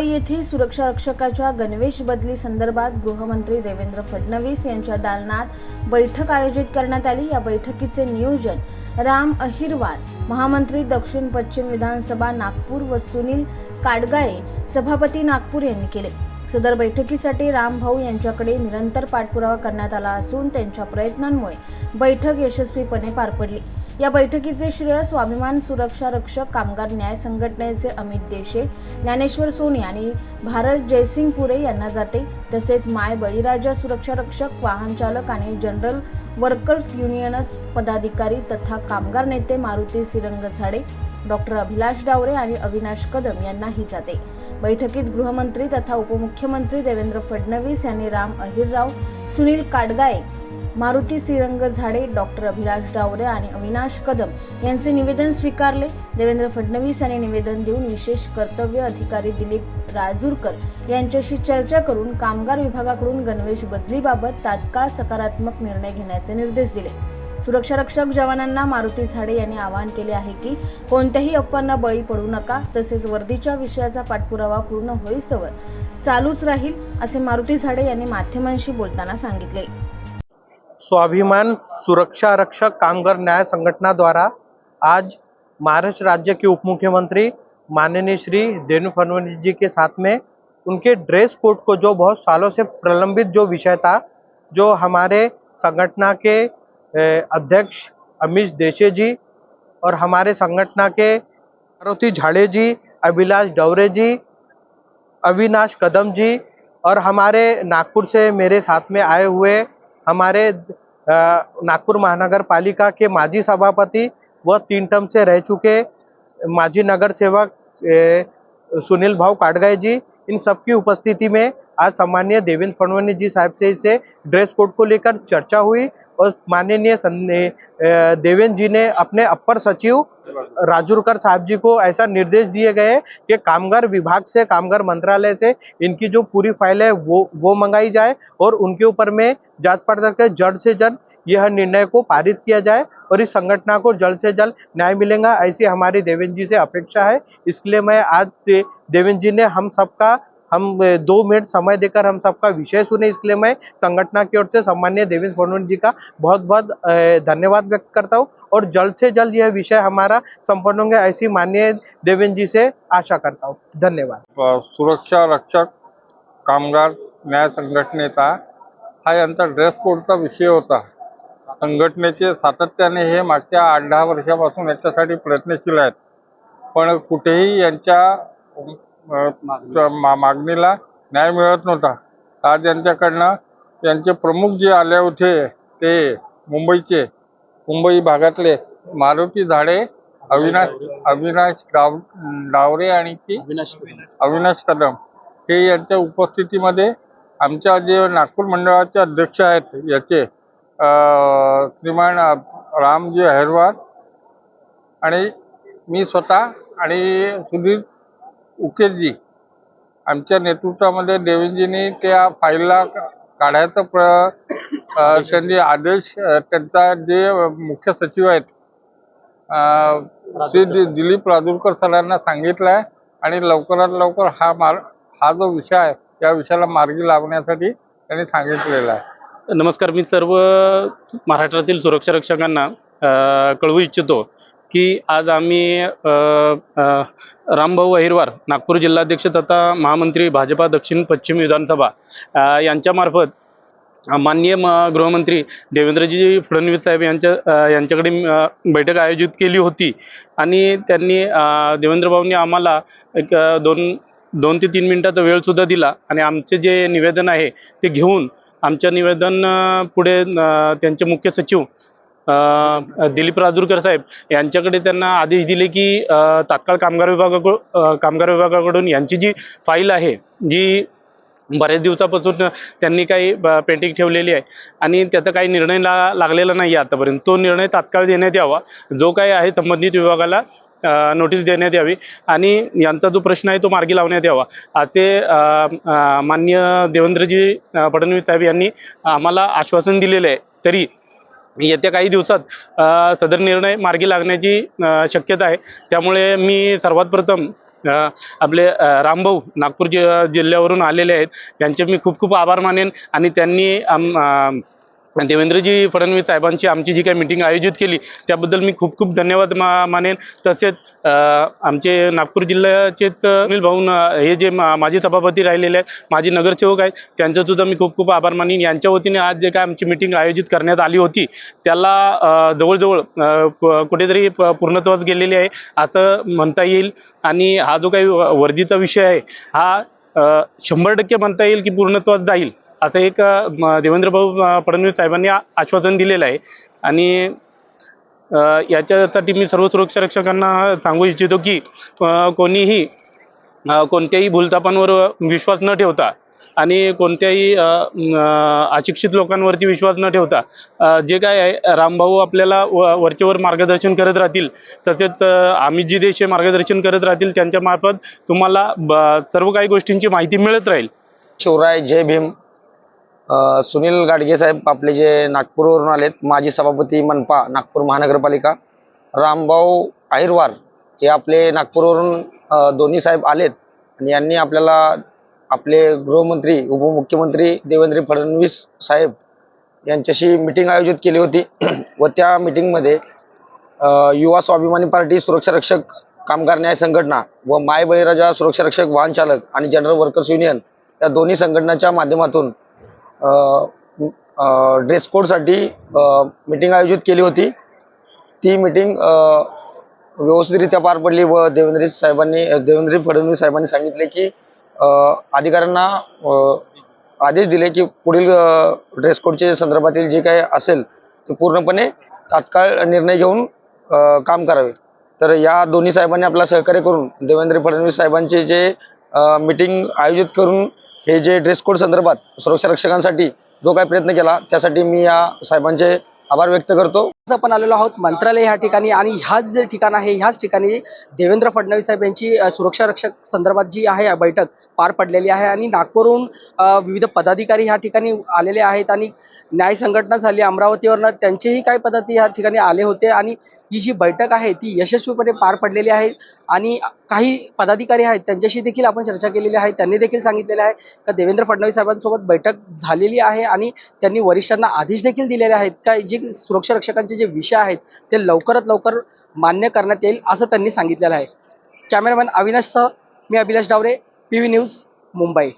मुंबई येथे सुरक्षा रक्षकाच्या गणवेश बदली संदर्भात गृहमंत्री देवेंद्र फडणवीस यांच्या दालनात बैठक आयोजित करण्यात आली. या बैठकीचे नियोजन राम अहिरवार महामंत्री दक्षिण पश्चिम विधानसभा नागपूर व सुनील काडगाळे सभापती नागपूर यांनी केले. सदर बैठकीसाठी रामभाऊ यांच्याकडे निरंतर पाठपुरावा करण्यात आला असून त्यांच्या प्रयत्नांमुळे बैठक यशस्वीपणे पार पडली. या बैठकीचे श्रेय स्वाभिमान सुरक्षा रक्षक कामगार न्याय संघटनेचे अमित देशे ज्ञानेश्वर सोनी आणि भारत जयसिंग पुरे यांना जाते. तसेच माय बळीराजा सुरक्षा रक्षक वाहन चालक आणि जनरल वर्कर्स युनियनच पदाधिकारी तथा कामगार नेते मारुती सिरंग झाडे डॉक्टर अभिलाष डावरे आणि अविनाश कदम यांनाही जाते. बैठकीत गृहमंत्री तथा उपमुख्यमंत्री देवेंद्र फडणवीस यांनी राम अहिरराव सुनील काडगाळे मारुती सिरंग झाडे डॉक्टर अभिलाष डावरे आणि अविनाश कदम यांचे निवेदन स्वीकारले. देवेंद्र फडणवीस यांनी निवेदन देऊन विशेष कर्तव्य अधिकारी दिलीप राजूरकर यांच्याशी चर्चा करून कामगार विभागाकडून गणवेश बदलीबाबत तात्काळ सकारात्मक निर्णय घेण्याचे निर्देश दिले. सुरक्षा रक्षक जवानांना मारुती झाडे यांनी आवाहन केले आहे की कोणत्याही अफवांना बळी पडू नका तसेच वर्दीच्या विषयाचा पाठपुरावा पूर्ण होईस्तवर चालूच राहील असे मारुती झाडे यांनी माध्यमांशी बोलताना सांगितले. स्वाभिमान सुरक्षा रक्षक कामगार न्याय संगठना द्वारा आज महाराष्ट्र राज्य के उप मुख्यमंत्री माननीय श्री देवेंद्र फडणवीस जी के साथ में उनके ड्रेस कोड को जो बहुत सालों से प्रलंबित जो विषय था, जो हमारे संगठना के अध्यक्ष अमित देशे जी और हमारे संगठना के मारुति झाड़े जी, अभिलाष डवरे जी, अविनाश कदम जी और हमारे नागपुर से मेरे साथ में आए हुए हमारे नागपुर महानगर पालिका के माजी सभापति व तीन टर्म से रह चुके माजी नगर सेवक सुनील भाव काटगाय जी इन सबकी उपस्थिति में आज सम्मान्य देवेंद्र फडणवीस जी साहब से इसे ड्रेस कोड को लेकर चर्चा हुई। और माननीय देवेंद्र जी ने अपने अपर सचिव राजूरकर साहब जी को ऐसा निर्देश दिए गए कि कामगार विभाग से, कामगार मंत्रालय से इनकी जो पूरी फ़ाइल है वो वो मंगाई जाए और उनके ऊपर में जाँच पड़ताल कर, जल्द से जल्द यह निर्णय को पारित किया जाए और इस संगठना को जल्द से जल्द न्याय मिलेगा, ऐसी हमारी देवेंद्र जी से अपेक्षा है। इसके लिए मैं आज देवेंद्र जी ने हम सबका हम दो मिनट समय देकर हम सबका विषय सुने इसलिए मैं संगठना की ओर से सम्मान्य देवेंद्र फडणवीस जी का बहुत बहुत धन्यवाद व्यक्त करता हूँ और जल्द से जल्द यह विषय हमारा संपन्न होंगे ऐसी माननीय देवेंद्र जी से आशा करता हूँ। धन्यवाद। सुरक्षा रक्षक कामगार न्याय संघटनेचा हा यांचा ड्रेस कोडचा विषय होता. संघटनेचे सातत्याने हे मागच्या आठ दहा वर्षापासून याच्यासाठी प्रयत्नशील आहेत. पण कुठेही यांच्या मागणीला. न्याय मिळत नव्हता. आज यांच्याकडनं यांचे प्रमुख जे आले होते ते मुंबईचे मुंबई भागातले मारुती झाडे अविनाश अविनाश डाव डावरे आणि की अविनाश कदम. हे यांच्या उपस्थितीमध्ये आमच्या जे नागपूर मंडळाचे अध्यक्ष आहेत याचे श्रीमान रामजी अहिरवार आणि मी स्वतः आणि सुधीर उकेशजी आमच्या नेतृत्वामध्ये देवेंजींनी त्या फाईलला काढायचा प्र त्यांनी आदेश त्यांचा जे मुख्य सचिव आहेत ते श्री दिलीप राजूरकर सरांना सांगितलं आहे आणि लवकरात लवकर हा मार हा जो विषय आहे त्या विषयाला मार्गी लावण्यासाठी त्यांनी सांगितलेलं आहे. नमस्कार मी सर्व महाराष्ट्रातील सुरक्षा रक्षकांना कळवू इच्छितो. की आज आम्ही रामभाऊ अहिरवार नागपूर जिल्हाध्यक्ष तथा महामंत्री भाजपा दक्षिण पश्चिम विधानसभा यांच्यामार्फत माननीय म गृहमंत्री देवेंद्रजी फडणवीस साहेब यांच्या यांच्याकडे बैठक आयोजित केली होती. आणि त्यांनी देवेंद्रभाऊंनी आम्हाला एक दोन दोन ते तीन मिनटाचा वेळसुद्धा दिला. आणि आमचे जे निवेदन आहे ते घेऊन आमच्या निवेदन पुढे त्यांचे मुख्य सचिव दिलीप राजूरकर साहेब यांच्याकडे त्यांना आदेश दिले की तात्काळ कामगार विभागाकडून कामगार विभागाकडून यांची जी फाईल आहे जी बऱ्याच दिवसापासून त्यांनी काही पेंटिंग ठेवलेली आहे आणि त्याचा काही निर्णय ला लागलेला नाही आहे आतापर्यंत. तो निर्णय तात्काळ देण्यात यावा. जो काही आहे संबंधित विभागाला नोटीस देण्यात यावी आणि यांचा जो प्रश्न आहे तो मार्गी लावण्यात यावा. असे माननीय देवेंद्रजी फडणवीस साहेब यांनी आम्हाला आश्वासन दिलेले आहे. तरी येत्या काही दिवसात सदर निर्णय मार्गी लागण्याची शक्यता आहे. त्यामुळे मी सर्वात प्रथम आपले रामभाऊ नागपूर जि जिल्ह्यावरून आलेले आहेत. त्यांचे मी खूप खूप आभार मानेन आणि त्यांनी आम देवेंद्रजी फडणवीस साहेबांची आमची जी काही मीटिंग आयोजित केली त्याबद्दल मी खूप खूप धन्यवाद मा मानेन. तसेच आमचे नागपूर जिल्ह्याचेच अनिल भाऊ न- हे जे मा माजी सभापती राहिलेले आहेत माजी नगरसेवक आहेत त्यांचंसुद्धा मी खूप खूप आभार मानेन. यांच्या वतीने आज जे काय आमची मीटिंग आयोजित करण्यात आली होती त्याला जवळजवळ कुठेतरी प- पूर्णत्वास गेलेली आहे असं म्हणता येईल. आणि हा जो काही व- वर्दीचा विषय आहे हा शंभर टक्के म्हणता येईल की पूर्णत्वास जाईल. असं एक देवेंद्रभाऊ फडणवीस साहेबांनी आश्वासन दिलेलं आहे. आणि याच्यासाठी मी सर्व सुरक्षा रक्षकांना सांगू इच्छितो की कोणीही कोणत्याही भूलतापांवर विश्वास न ठेवता आणि कोणत्याही अशिक्षित लोकांवरती विश्वास न ठेवता जे काय आहे रामभाऊ आपल्याला व वरचेवर मार्गदर्शन करत राहतील तसेच अमितजी देशे मार्गदर्शन करत राहतील त्यांच्या मार्फत तुम्हाला सर्व काही गोष्टींची माहिती मिळत राहील. शिवराय जय भीम. सुनील गाडगे साहेब आपले जे नागपूरवरून आलेत माजी सभापती मनपा नागपूर महानगरपालिका रामभाऊ आहिरवार हे आपले नागपूरवरून दोन्ही साहेब आलेत आणि यांनी आपल्याला आपले गृहमंत्री उपमुख्यमंत्री देवेंद्र फडणवीस साहेब यांच्याशी मिटिंग आयोजित केली होती. व त्या मिटिंगमध्ये युवा स्वाभिमानी पार्टी सुरक्षा रक्षक कामगार न्याय संघटना व माय बळीराजा सुरक्षा रक्षक वाहन चालक आणि जनरल वर्कर्स युनियन या दोन्ही संघटनाच्या माध्यमातून ड्रेस कोडसाठी मिटिंग आयोजित केली होती. ती मिटिंग व्यवस्थितरित्या पार पडली व देवेंद्र साहेबांनी देवेंद्र फडणवीस साहेबांनी सांगितले की अधिकाऱ्यांना आदेश दिले की पुढील ड्रेस कोडच्या संदर्भातील जे काही असेल ते पूर्णपणे तात्काळ निर्णय घेऊन काम करावे. तर या दोन्ही साहेबांनी आपला सहकार्य करून देवेंद्र फडणवीस साहेबांचे जे मीटिंग आयोजित करून हे जे ड्रेस कोड संदर्भात सुरक्षा रक्षकांसाठी जो काही प्रयत्न केला त्यासाठी मी या साहेबांचे आभार व्यक्त करतो. आपण आलेलो आहोत. मंत्रालय ह्या ठिकाणी आणि ह्याच जे ठिकाण आहे ह्याच ठिकाणी देवेंद्र फडणवीस साहेब यांची सुरक्षा रक्षक संदर्भात जी आहे बैठक पार पडलेली आहे आणि नागपूरहून विविध पदाधिकारी ह्या ठिकाणी आलेले आहेत आणि न्याय संघटना झाली अमरावतीवरनं त्यांचेही काही पदाधिकारी ह्या ठिकाणी आले होते आणि ही जी बैठक आहे ती यशस्वीपणे पार पडलेली आहे. आणि काही पदाधिकारी आहेत त्यांच्याशी देखील आपण चर्चा केलेली आहे त्यांनी देखील सांगितलेलं आहे का देवेंद्र फडणवीस साहेबांसोबत बैठक झालेली आहे आणि त्यांनी वरिष्ठांना आदेश देखील दिलेले आहेत का जे सुरक्षा रक्षकांचे जे विषय आहेत ते लवकरात लवकर मान्य करण्यात येईल असं त्यांनी सांगितलेलं आहे. कॅमेरामॅन अविनाशसह मी Abhilash Daware P V news Mumbai.